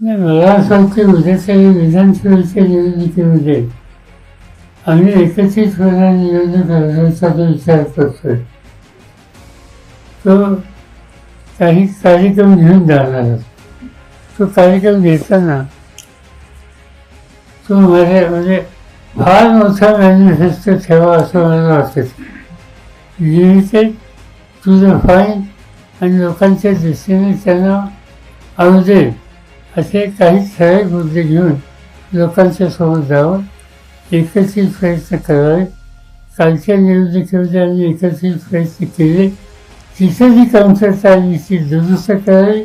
मला असं वाटतं उद्याच्या विधानसभेच्या निवडणुकीमध्ये आम्ही एकत्रित होणार निवडणूक लढवण्याचा जो विचार करतोय. तो काही कार्यक्रम घेऊन जाणार तो कार्यक्रम घेताना तो माझ्या म्हणजे फार मोठा मॅनिफेस्टो ठेवा असं मला वाटतं. लिमिटेड टू द फाईन आणि लोकांच्या दृष्टीने त्यांना दे असे काही ठराविक मुद्दे घेऊन लोकांच्या सोबत जावं एकत्रित प्रयत्न करावे. कालच्या निवडणुकीमध्ये एकत्रित प्रयत्न केले. तिथं जी कमतरता आली ती दुरुस्त करावी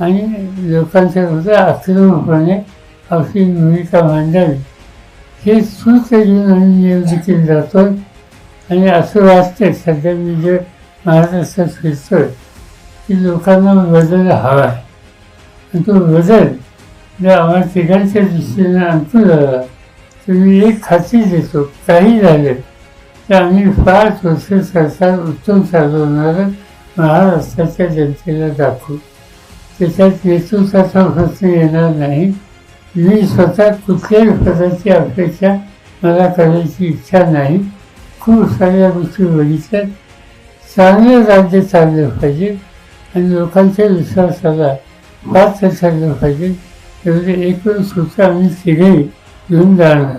आणि लोकांच्या सुद्धा आक्रमकपणे आपली भूमिका मांडावी. हे सूत्र घेऊन आम्ही निवडणुकीत जातो आणि असं वाटतंय सध्या मी जे महाराष्ट्रात फिरतोय की लोकांना बदल हवा आहे. तो बदल जर आम्हाला तिघांच्या दृष्टीने आणतो झाला तर मी एक खात्री देतो काही झालं तर आम्ही फार वर्ष सरकार उत्तम चालवणारं महाराष्ट्राच्या जनतेला दाखवू. त्याच्यात नेतृत्वाचा प्रश्न येणार नाही. मी स्वतः कुठल्याही पदाची अपेक्षा मला करायची इच्छा नाही. खूप साऱ्या गोष्टी बघितल्या. चांगलं राज्य चाललं पाहिजे आणि लोकांच्या विश्वासाला पात्र ठरलं पाहिजे. एवढे एक सूत्र आम्ही तिघेही घेऊन जाणार.